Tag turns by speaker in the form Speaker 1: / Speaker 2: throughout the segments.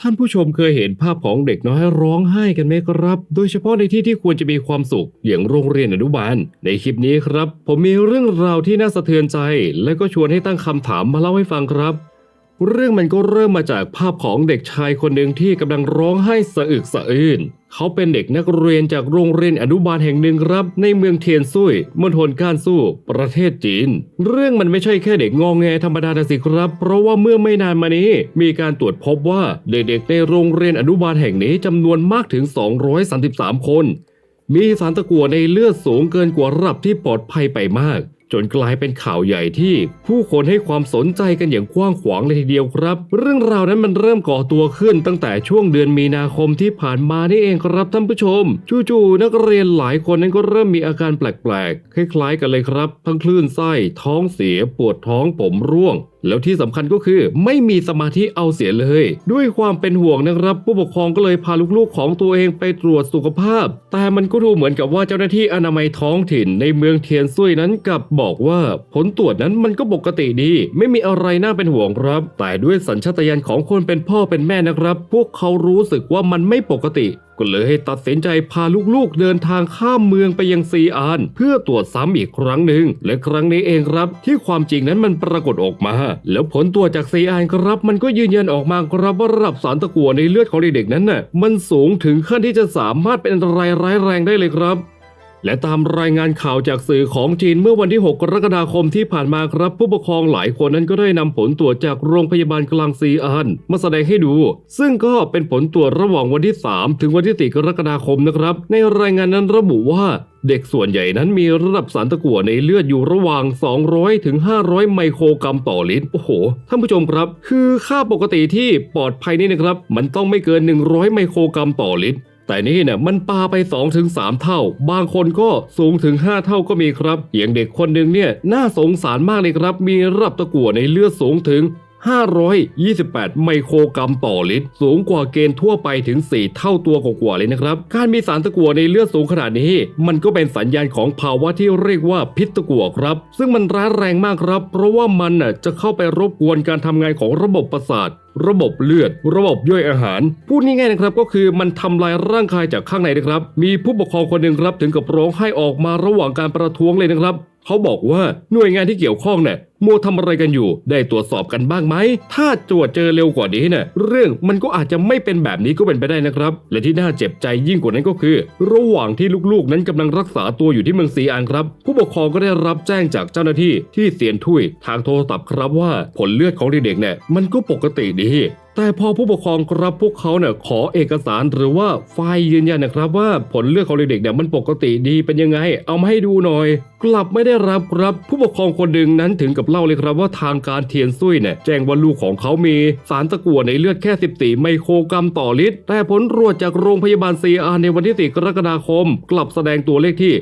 Speaker 1: ท่านผู้ชมเคยเห็นภาพของเด็กน้อยร้องไห้กันไหมครับ โดยเฉพาะในที่ที่ควรจะมีความสุข อย่างโรงเรียนอนุบาล ในคลิปนี้ครับ ผมมีเรื่องราวที่น่าสะเทือนใจ และก็ชวนให้ตั้งคำถามมาเล่าให้ฟังครับ เรื่องมันก็เริ่มมาจากภาพของเด็กชายคนหนึ่งที่กำลังร้องไห้สะอึกสะอื้น เขาเป็นเด็กนักเรียนจากโรงเรียนอนุบาลแห่งหนึ่งครับ ในเมืองเทียนซุยมณฑลก้านสู้ประเทศจีน เรื่องมันไม่ใช่แค่เด็กงองแงธรรมดาสิครับ เพราะว่าเมื่อไม่นานมานี้ มีการตรวจพบว่าเด็กๆในโรงเรียนอนุบาลแห่งนี้จำนวนมากถึง 233 คน มีสารตะกั่วในเลือดสูงเกินกว่าระดับที่ปลอดภัยไปมาก จนกลายเป็นข่าวใหญ่ที่ผู้คนให้ความสนใจกันอย่างกว้างขวางเลยทีเดียวครับ เรื่องราวนั้นมันเริ่มก่อตัวขึ้นตั้งแต่ช่วงเดือนมีนาคมที่ผ่านมานี่เองครับท่านผู้ชม จู่ๆนักเรียนหลายคนนั้นก็เริ่มมีอาการแปลกๆ คล้ายๆ กันเลยครับ ทั้งคลื่นไส้ ท้องเสีย ปวดท้องผมร่วงแล้วที่สำคัญก็คือไม่มีสมาธิเอาเสียเลย ด้วยความเป็นห่วงนะครับ ผู้ปกครองก็เลยพาลูกๆของตัวเองไปตรวจสุขภาพ แต่มันก็ดูเหมือนกับว่าเจ้าหน้าที่อนามัยท้องถิ่นในเมืองเทียนซุยนั้นกลับบอกว่าผลตรวจนั้นมันก็ปกติดี ไม่มีอะไรน่าเป็นห่วงครับ แต่ด้วยสัญชาตญาณของคนเป็นพ่อเป็นแม่นะครับ พวกเขารู้สึกว่ามันไม่ปกติ ก็เลยให้ตัดสินใจพาลูกๆเดินทางข้ามเมืองไปยังซีอาน เพื่อตรวจซ้ำอีกครั้งหนึ่ง และครั้งนี้เองครับ ที่ความจริงนั้นมันปรากฏออกมา แล้วผลตรวจจากซีอานครับมันก็ยืนยันออกมาครับว่าระดับสารตะกั่วในเลือดของเด็กๆนั้นน่ะมันสูงถึงขั้นที่จะสามารถเป็นอันตรายร้ายแรงได้เลยครับ และตามรายงานข่าวจากสื่อของจีนเมื่อวันที่ 6 กรกฎาคมที่ผ่านมาครับ ผู้ปกครองหลายคนนั้นก็ได้นำผลตรวจจากโรงพยาบาลกลางซีอานมาแสดงให้ดู ซึ่งก็เป็นผลตรวจระหว่างวันที่ 3 ถึงวันที่ 4 กรกฎาคมนะครับ ในรายงานนั้นระบุว่าเด็กส่วนใหญ่นั้นมีระดับสารตะกั่วในเลือดอยู่ระหว่าง 200 ถึง 500 ไมโครกรัมต่อลิตร โอ้โห ท่านผู้ชมครับ คือค่าปกติที่ปลอดภัยนี่นะครับ มันต้องไม่เกิน 100 ไมโครกรัมต่อลิตร แต่นี่เนี่ยมันปาไป2-3เท่า บางคนก็สูงถึง 5 เท่าก็มีครับอย่างเด็กคนหนึ่งเนี่ยน่าสงสารมากเลยครับ มีระดับตะกั่วในเลือดสูงถึง 528 ไมโครกรัมต่อลิตร สูงกว่าเกณฑ์ทั่วไปถึง 4 เท่าตัวกว่าเลยนะครับ การมีสารตะกั่วในเลือดสูงขนาดนี้ มันก็เป็นสัญญาณของภาวะที่เรียกว่าพิษตะกั่วครับ ซึ่งมันร้ายแรงมากครับ เพราะว่ามันน่ะจะเข้าไปรบกวนการทำงานของระบบประสาทระบบเลือด ระบบย่อยอาหาร พูดง่ายๆนะครับก็คือมันทำลายร่างกายจากข้างในนะครับ มีผู้ปกครองคนหนึ่งครับถึงกับร้องไห้ออกมาระหว่างการประท้วงเลยนะครับ เขาบอกว่าหน่วยงานที่เกี่ยวข้องเนี่ย มัวทำอะไรกันอยู่ ได้ตรวจสอบกันบ้างไหม ถ้าตรวจเจอเร็วกว่านี้เนี่ยเรื่องมันก็อาจจะไม่เป็นแบบนี้ก็เป็นไปได้นะครับ และที่น่าเจ็บใจยิ่งกว่านั้นก็คือ ระหว่างที่ลูกๆ นั้นกำลังรักษาตัวอยู่ที่เมืองซีอานครับ ผู้ปกครองก็ได้รับแจ้งจากเจ้าหน้าที่ที่เซียนทุยทางโทรศัพท์ครับว่าผลเลือดของเด็กๆเนี่ยมันก็ปกติดีแต่พอผู้ปกครองครับพวกเขาเนี่ยขอเอกสารหรือว่าไฟล์ยืนยันนะครับว่าผลเลือดของเด็กๆเนี่ยมันปกติดีเป็นยังไง เอามาให้ดูหน่อย กลับไม่ได้รับครับผู้ปกครองคนหนึ่งนั้นถึงกับเล่าเลยครับว่าทางการเทียนซุยเนี่ยแจ้งว่าลูกของเขามีสารตะกั่วในเลือดแค่ 14 ไมโครกรัมต่อลิตร แต่ผลตรวจจากโรงพยาบาลซีอาในวันที่ 4 กรกฎาคม กลับแสดงตัวเลขที่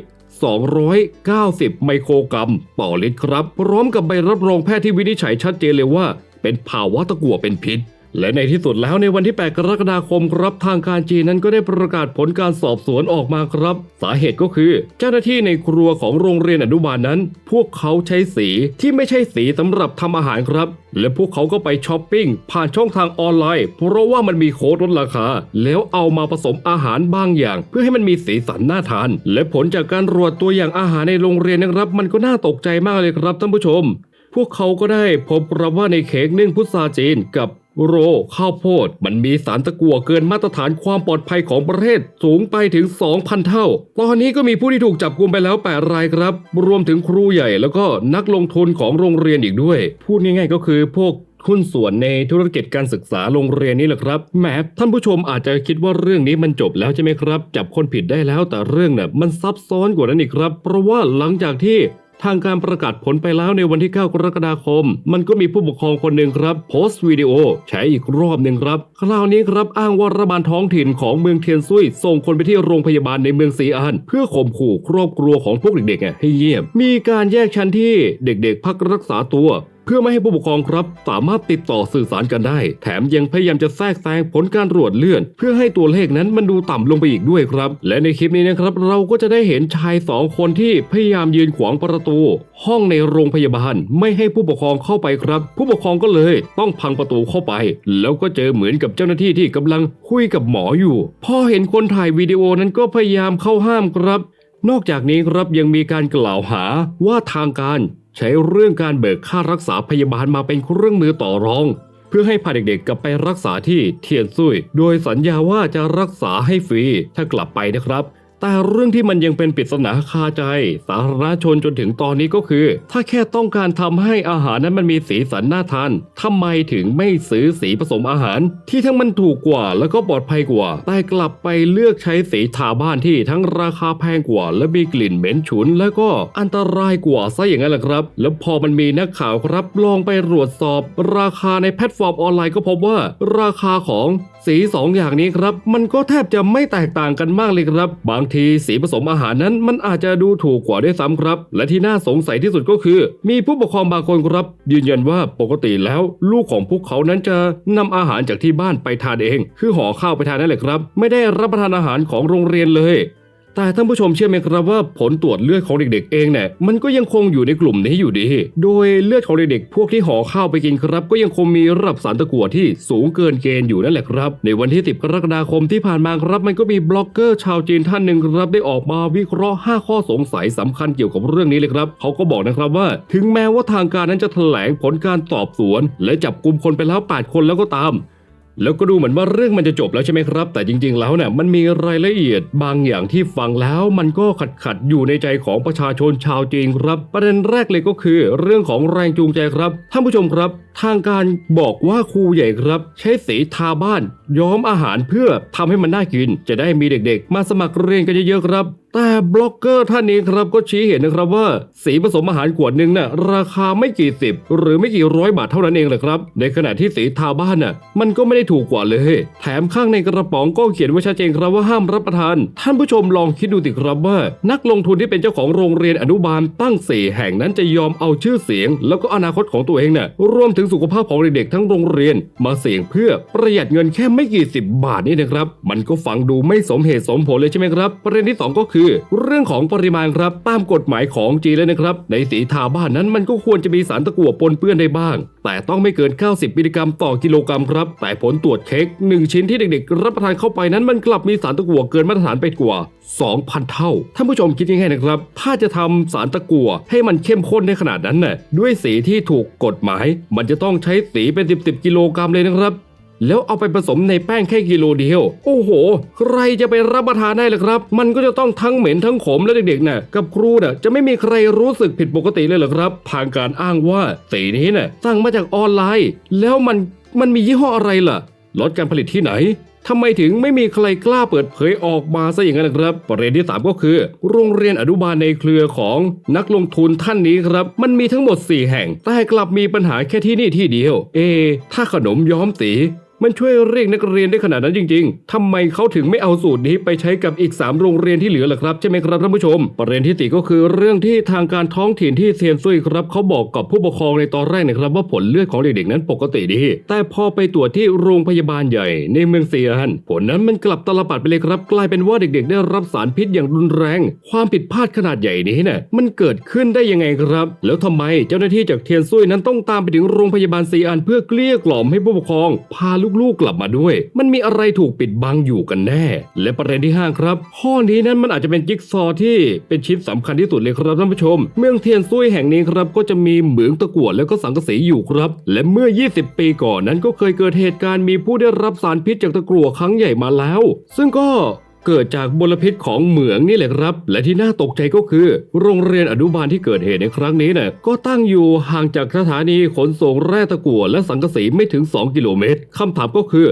Speaker 1: 290 ไมโครกรัม ต่อลิตรครับ พร้อมกับใบรับรองแพทย์ที่วินิจฉัยชัดเจนเลยว่า เป็นภาวะตะกั่วเป็นพิษ และในที่สุดแล้วในวันที่ 8 กรกฎาคมครับทางการจีนนั้นก็ได้ประกาศผลการสอบสวนออกมาครับ สาเหตุก็คือ เจ้าหน้าที่ในครัวของโรงเรียนอนุบาลนั้น พวกเขาใช้สีที่ไม่ใช่สีสำหรับทำอาหารครับ และพวกเขาก็ไปช้อปปิ้งผ่านช่องทางออนไลน์ เพราะว่ามันมีโค้ดลดราคา แล้วเอามาผสมอาหารบางอย่าง เพื่อให้มันมีสีสันน่าทาน และผลจากการตรวจตัวอย่างอาหารในโรงเรียนนะครับ มันก็น่าตกใจมากเลยครับท่านผู้ชม พวกเขาก็ได้พบครับว่าในเค้กนึ่งพุทราจีนกับ โรข้าวโพดมันมีสารตะกั่วเกินมาตรฐานความปลอดภัยของประเทศสูงไปถึง 2,000 เท่า ตอนนี้ก็มีผู้ที่ถูกจับกุมไปแล้ว 8 รายครับ รวมถึงครูใหญ่แล้วก็นักลงทุนของโรงเรียนอีกด้วย พูดง่ายๆก็คือพวกหุ้นส่วนในธุรกิจการศึกษาโรงเรียนนี่แหละครับแหมท่านผู้ชมอาจจะคิดว่าเรื่องนี้มันจบแล้วใช่ไหมครับ จับคนผิดได้แล้วแต่เรื่องเนี่ยมันซับซ้อนกว่านั้นอีกครับ เพราะว่าหลังจากที่ ทางการประกาศผลไปแล้วในวันที่ 9 กรกฎาคม มันก็มีผู้ปกครองคนหนึ่งครับ โพสต์วิดีโอแชร์อีกรอบหนึ่งครับ คราวนี้ครับอ้างว่ารัฐบาลท้องถิ่นของเมืองเทียนซุย ส่งคนไปที่โรงพยาบาลในเมืองซีอานเพื่อข่มขู่ครอบครัวของพวกเด็กๆอะให้เงียบ มีการแยกชั้นที่เด็กๆ พักรักษาตัว เพื่อไม่ให้ผู้ปกครองครับ สามารถติดต่อสื่อสารกันได้ แถมยังพยายามจะแทรกแซงผลการตรวจเลื่อน เพื่อให้ตัวเลขนั้นมันดูต่ำลงไปอีกด้วยครับ และในคลิปนี้นะครับ เราก็จะได้เห็นชายสองคนที่พยายามยืนขวางประตู ห้องในโรงพยาบาล ไม่ให้ผู้ปกครองเข้าไปครับ ผู้ปกครองก็เลย ต้องพังประตูเข้าไป แล้วก็เจอเหมือนกับเจ้าหน้าที่ที่กำลังคุยกับหมออยู่พอเห็นคนถ่ายวิดีโอนั้นก็พยายามเข้าห้ามครับ นอกจากนี้ครับยังมีการกล่าวหาว่าทางการ ใช้เรื่องการเบิกค่ารักษาพยาบาลมาเป็นเครื่องมือต่อรอง เพื่อให้พาเด็กๆกลับไปรักษาที่เทียนซุยโดยสัญญาว่าจะรักษาให้ฟรีถ้ากลับไปนะครับ แต่เรื่องที่มันยังเป็นปริศนาคาใจ สาธารณชนจนถึงตอนนี้ก็คือ ถ้าแค่ต้องการทำให้อาหารนั้นมันมีสีสันน่าทานทำไมถึงไม่ซื้อสีผสมอาหาร ที่ทั้งมันถูกกว่าแล้วก็ปลอดภัยกว่า แต่กลับไปเลือกใช้สีทาบ้านที่ทั้งราคาแพงกว่า และมีกลิ่นเหม็นฉุน แล้วก็อันตรายกว่าซะอย่างนั้นแหละครับ แล้วพอมันมีนักข่าวครับลองไปตรวจสอบ ราคาในแพลตฟอร์มออนไลน์ก็พบว่าราคาของสีสองอย่างนี้ครับ มันก็แทบจะไม่แตกต่างกันมากเลยครับ บางทีทีสีผสมอาหารนั้นมันอาจจะดูถูกกว่าด้วยซ้ำครับ และที่น่าสงสัยที่สุดก็คือ มีผู้ปกครองบางคนครับ ยืนยันว่าปกติแล้ว ลูกของพวกเขานั้นจะนำอาหารจากที่บ้านไปทานเอง คือห่อข้าวไปทานนั่นแหละครับ ไม่ได้รับประทานอาหารของโรงเรียนเลย แต่ท่านผู้ชมเชื่อไหมครับว่าผลตรวจเลือดของเด็กๆเองเนี่ยมันก็ยังคงอยู่ในกลุ่มนี้อยู่ดี โดยเลือดของเด็กๆพวกที่ห่อข้าวไปกินครับ ก็ยังคงมีระดับสารตะกั่วที่สูงเกินเกณฑ์อยู่นั่นแหละครับ ในวันที่ 10 กรกฎาคมที่ผ่านมาครับ มันก็มีบล็อกเกอร์ชาวจีนท่านหนึ่งครับได้ออกมาวิเคราะห์ 5 ข้อสงสัยสำคัญเกี่ยวกับเรื่องนี้เลยครับเขาก็บอกนะครับว่า ถึงแม้ว่าทางการนั้นจะแถลงผลการสอบสวน และจับกลุ่มคนไปแล้ว 8 คนแล้วก็ตาม แล้วก็ดูเหมือนว่าเรื่องมันจะจบแล้วใช่ไหมครับ แต่จริงๆแล้วเนี่ยมันมีรายละเอียดบางอย่างที่ฟังแล้วมันก็ขัดขัดอยู่ในใจของประชาชนชาวจีนครับ ประเด็นแรกเลยก็คือ เรื่องของแรงจูงใจครับท่านผู้ชมครับ ทางการบอกว่าครูใหญ่ครับ ใช้สีทาบ้าน ย้อมอาหารเพื่อทำให้มันน่ากิน จะได้มีเด็กๆ มาสมัครเรียนกันเยอะๆครับแต่บล็อกเกอร์ท่านนี้ครับก็ชี้เห็นนะครับว่า สีผสมอาหารขวดหนึ่งน่ะราคาไม่กี่สิบ หรือไม่กี่ร้อยบาทเท่านั้นเองแหละครับ ในขณะที่สีทาบ้านน่ะมันก็ไม่ได้ถูกกว่าเลย แถมข้างในกระป๋องก็เขียนไว้ชัดเจนครับว่าห้ามรับประทาน ท่านผู้ชมลองคิดดูสิครับว่า นักลงทุนที่เป็นเจ้าของโรงเรียนอนุบาลตั้งสี่แห่งนั้นจะยอมเอาชื่อเสียง แล้วก็อนาคตของตัวเองน่ะรวมถึงสุขภาพของเด็กๆทั้งโรงเรียน มาเสี่ยงเพื่อประหยัดเงินแค่ไม่กี่สิบบาทนี่นะครับ มันก็ฟังดูไม่สมเหตุสมผลเลยใช่ไหมครับ ประเด็นที่สองก็คือ เรื่องของปริมาณครับตามกฎหมายของจีนเลยนะครับ ในสีทาบ้านนั้นมันก็ควรจะมีสารตะกั่วปนเปื้อนได้บ้าง แต่ต้องไม่เกิน 90 มิลลิกรัมต่อกิโลกรัมครับ แต่ผลตรวจเค้กหนึ่งชิ้นที่เด็กๆ รับประทานเข้าไปนั้นมันกลับมีสารตะกั่วเกินมาตรฐานไปกว่า 2,000 เท่า ท่านผู้ชมคิดยังไงนะครับ ถ้าจะทำสารตะกั่วให้มันเข้มข้นในขนาดนั้นน่ะด้วยสีที่ถูกกฎหมาย มันจะต้องใช้สีเป็น 10 10 กิโลกรัมเลยนะครับแล้วเอาไปผสมในแป้งแค่กิโลเดียว โอ้โห ใครจะไปรับประทานได้ล่ะครับ มันก็จะต้องทั้งเหม็นทั้งขมและเด็กๆน่ะกับครูน่ะจะไม่มีใครรู้สึกผิดปกติเลยหรอครับ ทางการอ้างว่าสีนี้น่ะสั่งมาจากออนไลน์ แล้วมัน มันมียี่ห้ออะไรล่ะลดการผลิตที่ไหนทำไมถึงไม่มีใครกล้าเปิดเผยออกมาซะอย่างนั้นนะครับ ประเด็นที่ 3 ก็คือ โรงเรียนอนุบาลในเครือของนักลงทุนท่านนี้ครับ มันมีทั้งหมด 4 แห่ง แต่กลับมีปัญหาแค่ที่นี่ที่เดียว เอ ถ้าขนมย้อมสี มันช่วยเรียกนักเรียนได้ขนาดนั้นจริง ๆ ทำไมเขาถึงไม่เอาสูตรนี้ไปใช้กับอีก 3 โรงเรียนที่เหลือล่ะครับใช่ไหมครับท่านผู้ชม ประเด็นที่สี่ก็คือเรื่องที่ทางการท้องถิ่นที่เซียนซุยครับเขาบอกกับผู้ปกครองในตอนแรกนะครับว่าผลเลือดของเด็กๆนั้นปกติดี แต่พอไปตรวจที่โรงพยาบาลใหญ่ในเมืองเซียน ผลนั้นมันกลับตลปัดไปเลยครับ กลายเป็นว่าเด็กๆ ได้รับสารพิษอย่างรุนแรง ความผิดพลาดขนาดใหญ่นี้น่ะมันเกิดขึ้นได้ยังไงครับ แล้วทำไมเจ้าหน้าที่จากเทียนซุยนั้นต้องตามไปถึงโรงพยาบาลซีอันเพื่อเกลี้ยกล่อมให้ผู้ปกครองพาลลูกๆกลับมาด้วย มันมีอะไรถูกปิดบังอยู่กันแน่ และประเด็นที่ห้าครับข้อนี้นั้นมันอาจจะเป็นจิ๊กซอว์ที่เป็นชิ้นสำคัญที่สุดเลยครับท่านผู้ชม เมืองเทียนซุยแห่งนี้ครับก็จะมีเหมืองตะกั่วแล้วก็สังกะสีอยู่ครับ และเมื่อ 20 ปีก่อนนั้นก็เคยเกิดเหตุการณ์มีผู้ได้รับสารพิษจากตะกั่วครั้งใหญ่มาแล้ว ซึ่งก็ เกิดจากมลพิษของเหมืองนี่แหละครับ และที่น่าตกใจก็คือ โรงเรียนอนุบาลที่เกิดเหตุในครั้งนี้นี่ยก็ตั้งอยู่ห่างจากสถานีขนส่งแร่ตะกั่วและสังกะสีไม่ถึง 2 กิโลเมตรคำถามก็คือ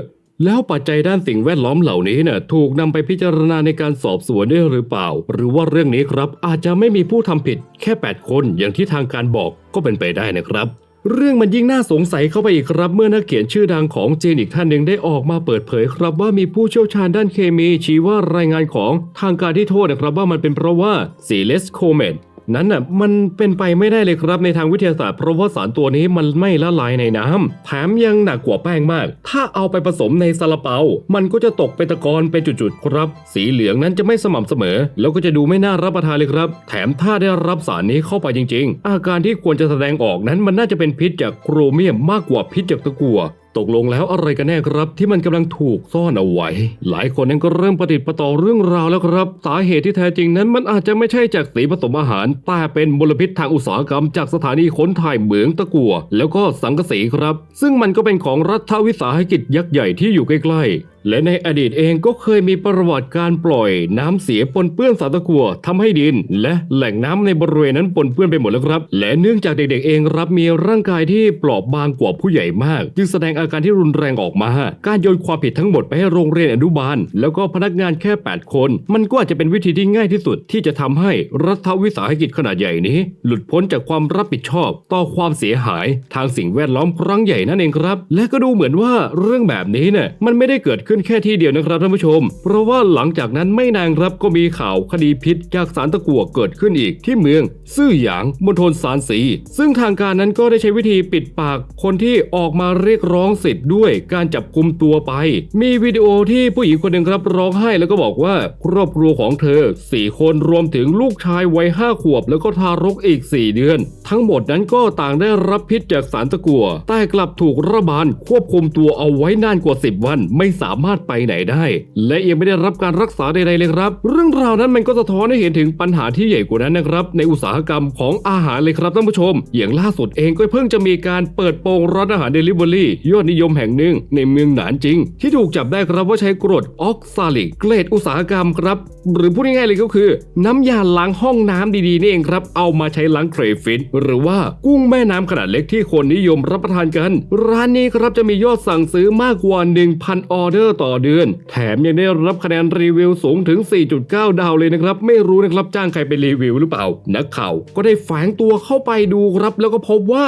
Speaker 1: แล้วปัจจัยด้านสิ่งแวดล้อมเหล่านี้นี่ยถูกนำไปพิจารณาในการสอบสวนได้หรือเปล่า หรือว่าเรื่องนี้ครับอาจจะไม่มีผู้ทำผิดแค่ 8 คนอย่างที่ทางการบอกก็เป็นไปได้นะครับ เรื่องมันยิ่งน่าสงสัยเข้าไปอีกครับ เมื่อนักเขียนชื่อดังของจีนอีกท่านหนึ่งได้ออกมาเปิดเผยครับว่ามีผู้เชี่ยวชาญด้านเคมีชี้ว่ารายงานของทางการที่โทษนะครับว่ามันเป็นเพราะว่าสีเลสโคเมต นั้นน่ะมันเป็นไปไม่ได้เลยครับในทางวิทยาศาสตร์เพราะว่าสารตัวนี้มันไม่ละลายในน้ำแถมยังหนักกว่าแป้งมาก ถ้าเอาไปผสมในซาลาเปา มันก็จะตกเป็นตะกอนเป็นจุดๆครับ สีเหลืองนั้นจะไม่สม่ำเสมอ แล้วก็จะดูไม่น่ารับประทานเลยครับ แถมถ้าได้รับสารนี้เข้าไปจริง ๆ อาการที่ควรจะแสดงออกนั้นมันน่าจะเป็นพิษจากโครเมียมมากกว่าพิษจากตะกั่ว ตกลงแล้วอะไรกันแน่ครับ ที่มันกำลังถูกซ่อนเอาไว้ หลายคนนั้นก็เริ่มประติดประต่อเรื่องราวแล้วครับ สาเหตุที่แท้จริงนั้นมันอาจจะไม่ใช่จากสีผสมอาหาร แต่เป็นมลพิษทางอุตสาหกรรมจากสถานีขนถ่ายเหมืองตะกัว แล้วก็สังกะสีครับ ซึ่งมันก็เป็นของรัฐวิสาหกิจยักษ์ใหญ่ที่อยู่ใกล้ๆ และในอดีตเองก็เคยมีประวัติการปล่อยน้ำเสียปนเปื้อนสารตะกั่วทำให้ดิน และแหล่งน้ำในบริเวณนั้นปนเปื้อนไปหมดแล้วครับ และเนื่องจากเด็กๆเองรับมีร่างกายที่เปราะบางกว่าผู้ใหญ่มาก จึงแสดงอาการที่รุนแรงออกมา การโยนความผิดทั้งหมดไปให้โรงเรียนอนุบาล แล้วก็พนักงานแค่ 8 คน มันก็อาจจะเป็นวิธีที่ง่ายที่สุดที่จะทำให้รัฐวิสาหกิจขนาดใหญ่นี้ หลุดพ้นจากความรับผิดชอบ ต่อความเสียหาย ทางสิ่งแวดล้อมครั้งใหญ่นั่นเองครับ และก็ดูเหมือนว่าเรื่องแบบนี้เนี่ยมันไม่ได้เกิดขึ้ขึ้นแค่ที่เดียวนะครับท่านผู้ชม เพราะว่าหลังจากนั้นไม่นานครับก็มีข่าวคดีพิษจากสารตะกั่วเกิดขึ้นอีกที่เมืองซื่อหยางมณฑลซานซีซึ่งทางการนั้นก็ได้ใช้วิธีปิดปากคนที่ออกมาเรียกร้องสิทธิ์ด้วยการจับกุมตัวไป มีวิดีโอที่ผู้หญิงคนหนึ่งครับร้องไห้แล้วก็บอกว่าครอบครัวของเธอ 4 คนรวมถึงลูกชายวัย5ขวบ แล้วก็ทารกอีก 4 เดือน ทั้งหมดนั้นก็ต่างได้รับพิษจากสารตะกั่วแต่กลับถูกรัฐบาลควบคุมตัวเอาไว้นานกว่า 10 วันไม่สามารถไปไหนได้ และยังไม่ได้รับการรักษาใดๆเลยครับ เรื่องราวนั้นมันก็สะท้อนให้เห็นถึงปัญหาที่ใหญ่กว่านั้นนะครับในอุตสาหกรรมของอาหารเลยครับท่านผู้ชม อย่างล่าสุดเองก็เพิ่งจะมีการเปิดโปงร้านอาหารเดลิเวอรี่ยอดนิยมแห่งหนึ่งในเมืองหนานจริง ที่ถูกจับได้ครับว่าใช้กรดออกซาลิกเกรดอุตสาหกรรมครับหรือพูดง่ายๆเลยก็คือ น้ำยาล้างห้องน้ำดีๆนี่เองครับ เอามาใช้ล้างเครฟิตหรือว่ากุ้งแม่น้ำขนาดเล็กที่คนนิยมรับประทานกัน ร้านนี้ครับจะมียอดสั่งซื้อมากกว่า 1,000 ออเดอร์ต่อเดือน แถมยังได้รับคะแนนรีวิวสูงถึง 4.9 ดาวเลยนะครับ ไม่รู้นะครับจ้างใครไปรีวิวหรือเปล่า นักข่าวก็ได้แฝงตัวเข้าไปดูครับ แล้วก็พบว่า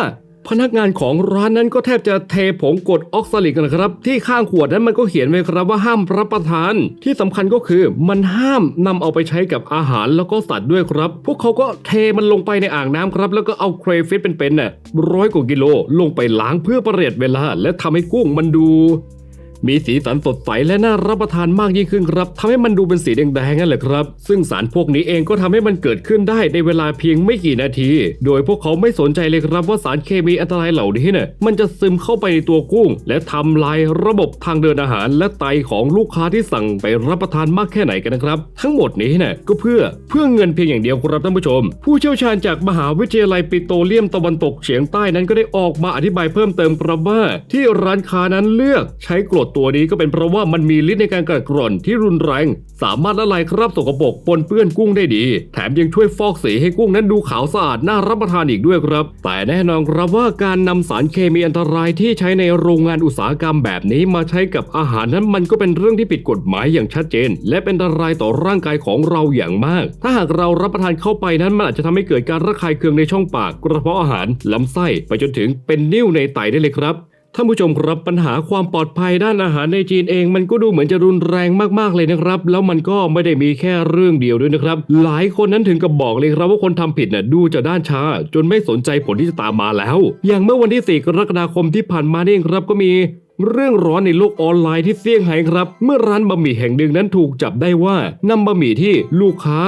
Speaker 1: พนักงานของร้านนั้นก็แทบจะเทผงกรดออกซาลิกนะครับ ที่ข้างขวดนั้นมันก็เขียนไว้ครับว่าห้ามรับประทาน ที่สำคัญก็คือมันห้ามนำเอาไปใช้กับอาหารแล้วก็สัตว์ด้วยครับ พวกเขาก็เทมันลงไปในอ่างน้ำครับ แล้วก็เอาเครฟิตเป็นๆน่ะร้อยกว่ากิโลลงไปล้างเพื่อประหยัดเวลา และทำให้กุ้งมันดู มีสีสันสดใสและน่ารับประทานมากยิ่งขึ้นครับทำให้มันดูเป็นสีแดงๆนั่นแหละครับ ซึ่งสารพวกนี้เองก็ทำให้มันเกิดขึ้นได้ในเวลาเพียงไม่กี่นาที โดยพวกเขาไม่สนใจเลยครับว่าสารเคมีอันตรายเหล่านี้เนี่ยมันจะซึมเข้าไปในตัวกุ้ง และทำลายระบบทางเดินอาหาร และไตของลูกค้าที่สั่งไปรับประทานมากแค่ไหนกันนะครับ ทั้งหมดนี้เนี่ยก็เพื่อเพื่อเงินเพียงอย่างเดียวครับท่านผู้ชม ผู้เชี่ยวชาญจากมหาวิทยาลัยปิโตรเลียมตะวันตกเฉียงใต้นั้นก็ได้ออกมาอธิบายเพิ่มเติมครับว่าที่ร้านค้านั้นเลือกใช้กรดตัวนี้ก็เป็นเพราะว่ามันมีฤทธิ์ในการกัดกร่อนที่รุนแรง สามารถละลายคราบสกปรกปนเปื้อนกุ้งได้ดี แถมยังช่วยฟอกสีให้กุ้งนั้นดูขาวสะอาดน่ารับประทานอีกด้วยครับ แต่แน่นอนครับว่าการนำสารเคมีอันตรายที่ใช้ในโรงงานอุตสาหกรรมแบบนี้มาใช้กับอาหารนั้นมันก็เป็นเรื่องที่ผิดกฎหมายอย่างชัดเจน และเป็นอันตรายต่อร่างกายของเราอย่างมาก ถ้าหากเรารับประทานเข้าไปนั้นมันอาจจะทำให้เกิดการระคายเคืองในช่องปากกระเพาะอาหารลำไส้ไปจนถึงเป็นนิ่วในไตได้เลยครับ ท่านผู้ชมครับปัญหาความปลอดภัยด้านอาหารในจีนเอง มันก็ดูเหมือนจะรุนแรงมากๆเลยนะครับ แล้วมันก็ไม่ได้มีแค่เรื่องเดียวด้วยนะครับ หลายคนนั้นถึงกับบอกเลยครับว่าคนทำผิดน่ะดูจะด้านช้า จนไม่สนใจผลที่จะตามมาแล้ว อย่างเมื่อวันที่ 4 กรกฎาคมที่ผ่านมานี่เองครับก็มีเรื่องร้อนในโลกออนไลน์ที่เซี่ยงไฮ้ครับ เมื่อร้านบะหมี่แห่งหนึ่งนั้นถูกจับได้ว่านำบะหมี่ที่ลูกค้า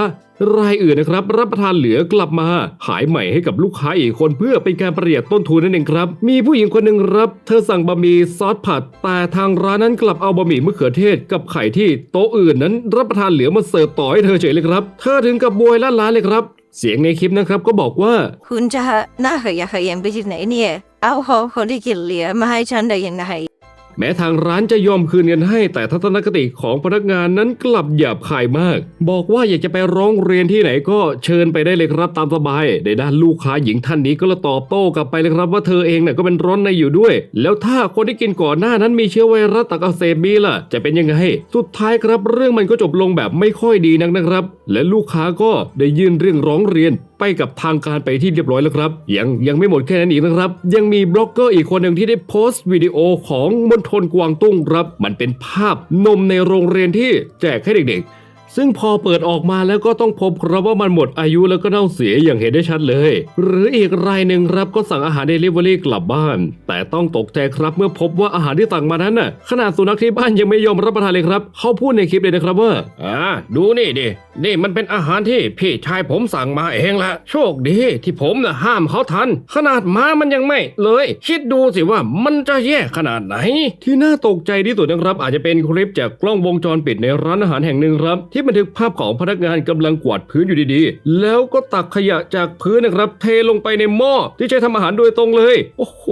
Speaker 1: รายอื่นนะครับ รับประทานเหลือกลับมาขายใหม่ให้กับลูกค้าอีกคนเพื่อเป็นการประหยัดต้นทุนนั่นเองครับ มีผู้หญิงคนหนึ่งรับ เธอสั่งบะหมี่ซอสผัด แต่ทางร้านนั้นกลับเอาบะหมี่มะเขือเทศกับไข่ที่โต๊ะอื่นนั้น รับประทานเหลือมาเสิร์ฟต่อให้เธอเฉยเลยครับ เธอถึงกับบวยล้านล้านเลยครับ เสียงในคลิปนะครับก็บอกว่า
Speaker 2: คุณจะหน้าเหยเหยไปที่ไหนเนี่ย เอาของคนที่กินเหลือมาให้ฉันได้ยังไง
Speaker 1: แม้ทางร้านจะยอมคืนเงินให้ แต่ทัศนคติของพนักงานนั้นกลับหยาบคายมาก บอกว่าอยากจะไปร้องเรียนที่ไหนก็เชิญไปได้เลยครับตามสบาย ในด้านลูกค้าหญิงท่านนี้ก็เลยตอบโต้กลับไปเลยครับว่าเธอเองน่ะก็เป็นร้อนในอยู่ด้วย แล้วถ้าคนที่กินก่อนหน้านั้นมีเชื้อไวรัสตับอักเสบบีล่ะ จะเป็นยังไง สุดท้ายครับเรื่องมันก็จบลงแบบไม่ค่อยดีนักนะครับ และลูกค้าก็ได้ยื่นเรื่องร้องเรียนไปกับทางการไปที่เรียบร้อยแล้วครับ ยังยังไม่หมดแค่นั้นอีกนะครับ ยังมีบล็อกเกอร์อีกคนหนึ่งที่ได้โพสต์วิดีโอของมณฑทนกวางตุ้งครับ มันเป็นภาพนมในโรงเรียนที่แจกให้เด็กๆ ซึ่งพอเปิดออกมาแล้วก็ต้องพบครับว่ามันหมดอายุแล้วก็เน่าเสียอย่างเห็นได้ชัดเลย หรืออีกรายหนึ่งครับก็สั่งอาหารเดลิเวอรี่กลับบ้าน แต่ต้องตกใจครับเมื่อพบว่าอาหารที่สั่งมานั้นน่ะขนาดสุนัขที่บ้านยังไม่ยอมรับประทานเลยครับ เขาพูดในคลิปเลยนะครับว่าอ่าดูนี่ดินี่มันเป็นอาหารที่พี่ชายผมสั่งมาเองละโชคดีที่ผมน่ะห้ามเขาทัน ขนาดหมามันยังไม่เลย คิดดูสิว่ามันจะแย่ขนาดไหน ที่น่าตกใจที่สุดนะครับอาจจะเป็นคลิปจากกล้องวงจรปิดในร้านอาหารแห่งหนึ่งครับที่บันทึกภาพของพนักงานกำลังกวาดพื้นอยู่ดีๆ แล้วก็ตักขยะจากพื้นนะครับ เทลงไปในหม้อที่ใช้ทำอาหารโดยตรงเลย โอ้โห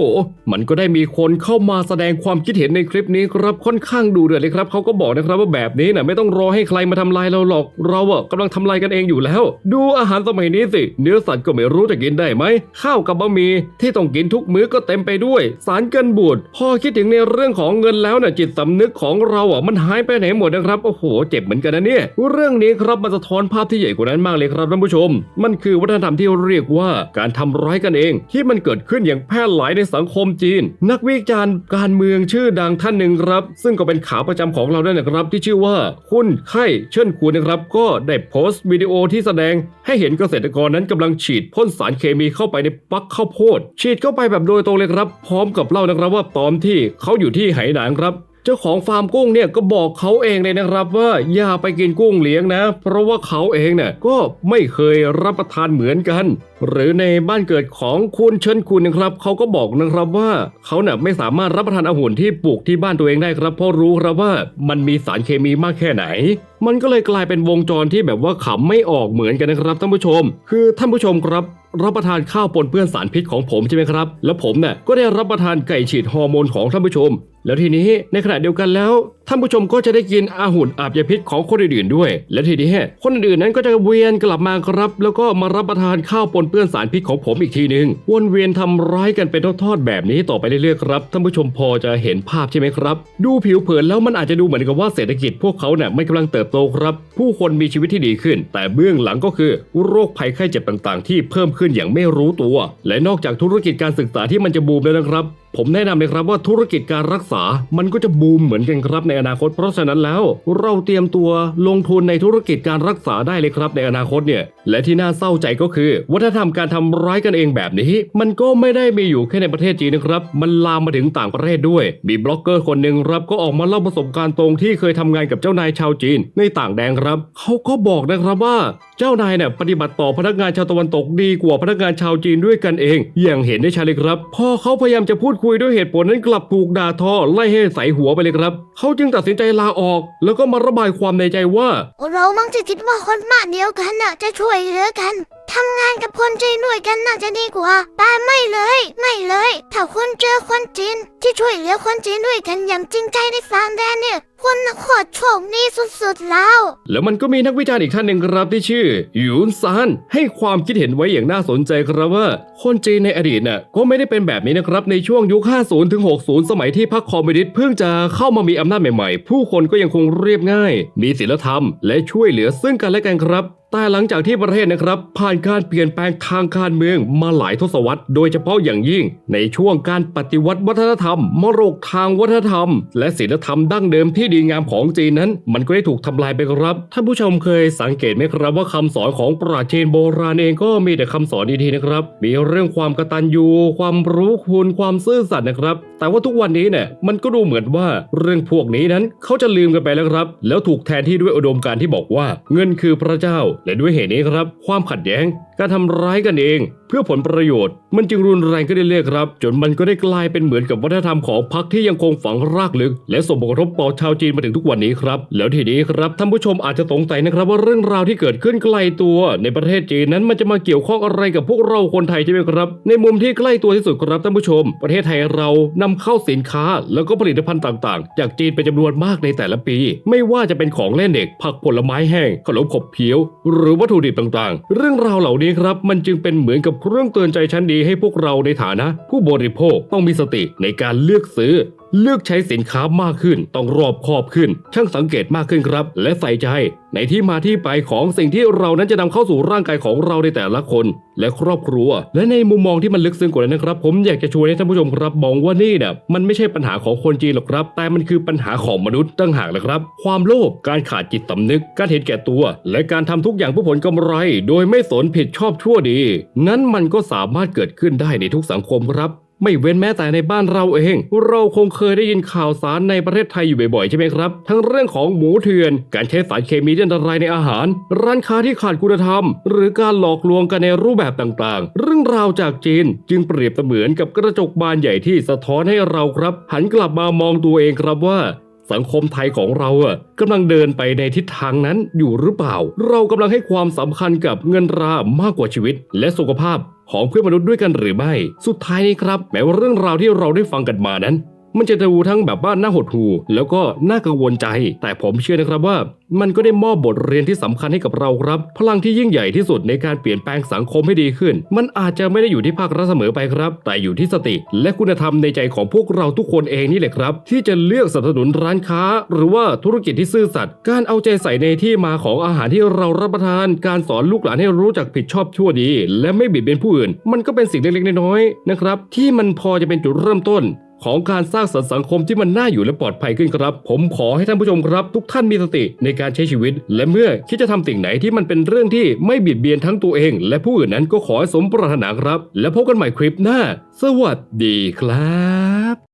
Speaker 1: มันก็ได้มีคนเข้ามาแสดงความคิดเห็นในคลิปนี้ครับค่อนข้างดูเดือดเลยครับเขาก็บอกนะครับว่าแบบนี้นะไม่ต้องรอให้ใครมาทำลายเราหรอก เราอะกำลังทำลายกันเองอยู่แล้ว ดูอาหารสมัยนี้สิ เนื้อสัตว์ก็ไม่รู้จะกินได้ไหมข้าวกับบะหมี่ที่ต้องกินทุกมื้อก็เต็มไปด้วย สารกันบูดพอคิดถึงในเรื่องของเงินแล้วน่ะจิตสำนึกของเราอะมันหายไปไหนหมดนะครับโอ้โห เจ็บเหมือนกันนะเนี่ยเรื่องนี้ครับมันสะท้อนภาพที่ใหญ่กว่านั้นมากเลยครับท่านผู้ชม มันคือวัฒนธรรมที่เรียกว่าการทำร้ายกันเอง ที่มันเกิดขึ้นอย่างแพร่หลายในสังคมจีน นักวิจารณ์การเมืองชื่อดังท่านหนึ่งครับ ซึ่งก็เป็นขาประจำของเราด้วยนะครับ ที่ชื่อว่าคุณไข่เชิญคุณนะครับ ก็ได้โพสต์วิดีโอที่แสดง ให้เห็นเกษตรกรนั้นกำลังฉีดพ่นสารเคมีเข้าไปในปลั๊กข้าวโพดฉีดเข้าไปแบบโดยตรงเลยครับ พร้อมกับเล่านะครับว่าตอนที่เขาอยู่ที่ไหหนานครับ จ้าของฟาร์มกุ้งเนี่ยก็บอกเขาเองเลยนะครับว่าอย่าไปกินกุ้งเลี้ยงนะ เพราะว่าเขาเองเนี่ยก็ไม่เคยรับประทานเหมือนกัน หรือในบ้านเกิดของคุณเชิญคุณนะครับเขาก็บอกนะครับว่าเขาเนี่ยไม่สามารถรับประทานอาหารที่ปลูกที่บ้านตัวเองได้ครับเพราะรู้ครับว่ามันมีสารเคมีมากแค่ไหน มันก็เลยกลายเป็นวงจรที่แบบว่าขำไม่ออกเหมือนกันนะครับท่านผู้ชม คือท่านผู้ชมครับรับประทานข้าวปนเปื้อนสารพิษของผมใช่ไหมครับ แล้วผมเนี่ยก็ได้รับประทานไก่ฉีดฮอร์โมนของท่านผู้ชม แล้วทีนี้ในขณะเดียวกันแล้วท่านผู้ชมก็จะได้กินอาหุ่นอาบยาพิษของคนอื่นๆด้วย และทีนี้คนอื่นๆนั้นก็จะเวียนกลับมาครับ แล้วก็มารับประทานข้าวปนเปื้อนสารพิษของผมอีกทีหนึ่งวนเวียนทำร้ายกันเป็นทอดๆแบบนี้ต่อไปเรื่อยๆครับท่านผู้ชมพอจะเห็นภาพใช่ไหมครับ ดูผิวเผินแล้วมันอาจจะดูเหมือนกับว่าเศรษฐกิจพวกเขาเนี่ยไม่กำลังเติบโตครับ ผู้คนมีชีวิตที่ดีขึ้น แต่เบื้องหลังก็คือ โรคภัยไข้เจ็บต่างๆ ที่เพิ่มขึ้นอย่างไม่รู้ตัว และนอกจากธุรกิจการศึกษาที่มันจะบูมแล้วนะครับ ผมแนะนำเลยครับว่าธุรกิจการรักษา มันก็จะบูมเหมือนกันครับในอนาคต เพราะฉะนั้นแล้ว เราเตรียมตัวลงทุนในธุรกิจการรักษาได้เลยครับในอนาคตเนี่ย และที่น่าเศร้าใจก็คือ วัฒนธรรมการทำร้ายกันเองแบบนี้ มันก็ไม่ได้มีอยู่แค่ในประเทศจีนนะครับ มันลามมาถึงต่างประเทศด้วย มีบล็อกเกอร์คนหนึ่งครับก็ออกมาเล่าประสบการณ์ตรงที่เคยทำงานกับเจ้านายชาวจีน ในต่างแดนครับเขาก็บอกนะครับว่าเจ้านายเนี่ยปฏิบัติต่อพนักงานชาวตะวันตกดีกว่าพนักงานชาวจีนด้วยกันเอง อย่างเห็นได้ชัดเลยครับ พอเขาพยายามจะพูดคุยด้วยเหตุผลนั้นกลับถูกด่าทอไล่ให้ใส่หัวไปเลยครับ เขาจึงตัดสินใจลาออก แล้วก็มาระบายความในใจว่า
Speaker 3: เรามักจะคิดว่าคนบ้านเดียวกันน่ะจะช่วยเหลือกัน ทำงานกับคนจีนด้วยกันน่าจะดีกว่าแต่ไม่เลย ไม่เลย ถ้าคุณเจอคนจีนที่ช่วยเหลือคนจีนด้วยกันอย่างจริงใจในฟางแดนเนี่ยคน่ะโชคดีสุดๆแล้ว
Speaker 1: แล้วมันก็มีนักวิจารณ์อีกท่านหนึ่งครับที่ชื่อหยุนซานให้ความคิดเห็นไว้อย่างน่าสนใจครับว่า คนจีนในอดีตน่ะก็ไม่ได้เป็นแบบนี้นะครับในช่วงยุค 50 ถึง 60 สมัยที่พรรคคอมมิวนิสต์เพิ่งจะเข้ามามีอำนาจใหม่ๆ ผู้คนก็ยังคงเรียบง่าย มีศีลธรรม และช่วยเหลือซึ่งกันและกันครับ แต่หลังจากที่ประเทศนะครับผ่านการเปลี่ยนแปลงทางการเมืองมาหลายทศวรรษ โดยเฉพาะอย่างยิ่ง ในช่วงการปฏิวัติวัฒนธรรม มรกทางวัฒนธรรม และศีลธรรมดั้งเดิมที่ดีงามของจีนนั้น มันก็ได้ถูกทำลายไปครับท่านผู้ชมเคยสังเกตไหมครับว่าคำสอนของปราชญ์จีนโบราณเองก็มีแต่คำสอนดีๆนะครับ มีเรื่องความกตัญญูความรู้คุณความซื่อสัตย์นะครับแต่ว่าทุกวันนี้เนี่ยมันก็ดูเหมือนว่าเรื่องพวกนี้นั้นเขาจะลืมกันไปแล้วครับ แล้วถูกแทนที่ด้วยอุดมการณ์ที่บอกว่า เงินคือพระเจ้าและด้วยเหตุนี้ครับ ความขัดแย้ง การทำร้ายกันเองเพื่อผลประโยชน์ มันจึงรุนแรงขึ้นเรื่อยๆครับ จนมันก็ได้กลายเป็นเหมือนกับวัฒนธรรมของพรรคที่ยังคงฝังรากลึก และส่งผลกระทบต่อชาวจีนมาถึงทุกวันนี้ครับ แล้วทีนี้ครับท่านผู้ชมอาจจะสงสัยนะครับว่าเรื่องราวที่เกิดขึ้นใกล้ตัว ในประเทศจีนนั้นมันจะมาเกี่ยวข้องอะไรกับพวกเราคนไทยใช่ไหมครับ ในมุมที่ใกล้ตัวที่สุดครับท่านผู้ชม ประเทศไทยเรานำเข้าสินค้า แล้วก็ผลิตภัณฑ์ต่างๆ จากจีนเป็นจำนวนมากในแต่ละปี ไม่ว่าจะเป็นของเล่นเด็ก ผักผลไม้แห้งขนมขบเคี้ยว หรือวัตถุดิบต่างๆ เรื่องราวเหล่านี้ครับมันจึงเป็นเหมือนกับเครื่องเตือนใจชั้นดีให้พวกเราในฐานะ ผู้บริโภคต้องมีสติในการเลือกซื้อ เลือกใช้สินค้ามากขึ้น ต้องรอบคอบขึ้น ช่างสังเกตมากขึ้นครับ และใส่ใจ ในที่มาที่ไปของสิ่งที่เรานั้นจะนำเข้าสู่ร่างกายของเราในแต่ละคน และครอบครัว และในมุมมองที่มันลึกซึ้งกว่านั้นนะครับ ผมอยากจะชวนให้ท่านผู้ชมครับมองว่านี่เนี่ยมันไม่ใช่ปัญหาของคนจีนหรอกครับ แต่มันคือปัญหาของมนุษย์ตั้งหากนะครับ ความโลภการขาดจิตสำนึกการเห็นแก่ตัว และการทำทุกอย่างเพื่อผลกำไร โดยไม่สนผิดชอบชั่วดี นั้นมันก็สามารถเกิดขึ้นได้ในทุกสังคมครับ ไม่เว้นแม้แต่ในบ้านเราเอง เราคงเคยได้ยินข่าวสารในประเทศไทยอยู่บ่อยๆใช่ไหมครับ ทั้งเรื่องของหมูเถื่อน การใช้สารเคมีที่อันตรายในอาหาร ร้านค้าที่ขาดคุณธรรม หรือการหลอกลวงกันในรูปแบบต่างๆ เรื่องราวจากจีนจึงเปรียบเสมือนกับกระจกบานใหญ่ที่สะท้อนให้เราครับ หันกลับมามองตัวเองครับว่า สังคมไทยของเราอะกำลังเดินไปในทิศทางนั้นอยู่หรือเปล่า เรากำลังให้ความสำคัญกับเงินรามากกว่าชีวิต และสุขภาพของเพื่อนมนุษย์ด้วยกันหรือไม่ สุดท้ายนี้ครับ แม้ว่าเรื่องราวที่เราได้ฟังกันมานั้น มันจะดูทั้งแบบว่าน่าหดหู่แล้วก็น่ากังวลใจ แต่ผมเชื่อนะครับว่า มันก็ได้มอบบทเรียนที่สำคัญให้กับเราครับ พลังที่ยิ่งใหญ่ที่สุดในการเปลี่ยนแปลงสังคมให้ดีขึ้น มันอาจจะไม่ได้อยู่ที่ภาครัฐเสมอไปครับ แต่อยู่ที่สติ และคุณธรรมในใจของพวกเราทุกคนเองนี่แหละครับ ที่จะเลือกสนับสนุนร้านค้า หรือว่าธุรกิจที่ซื่อสัตย์การเอาใจใส่ในที่มาของอาหารที่เรารับประทาน การสอนลูกหลานให้รู้จักผิดชอบชั่วดี และไม่บิดเบือนผู้อื่น มันก็เป็นสิ่งเล็กๆน้อยๆนะครับที่มันพอจะเป็นจุดเริ่มต้น ของการสร้างสรรค์สังคมที่มันน่าอยู่และปลอดภัยขึ้นครับ ผมขอให้ท่านผู้ชมครับ ทุกท่านมีสติในการใช้ชีวิต และเมื่อคิดจะทำสิ่งไหนที่มันเป็นเรื่องที่ไม่เบียดเบียนทั้งตัวเอง และผู้อื่นนั้นก็ขอให้สมปรารถนาครับ และพบกันใหม่คลิปหน้า สวัสดีครับ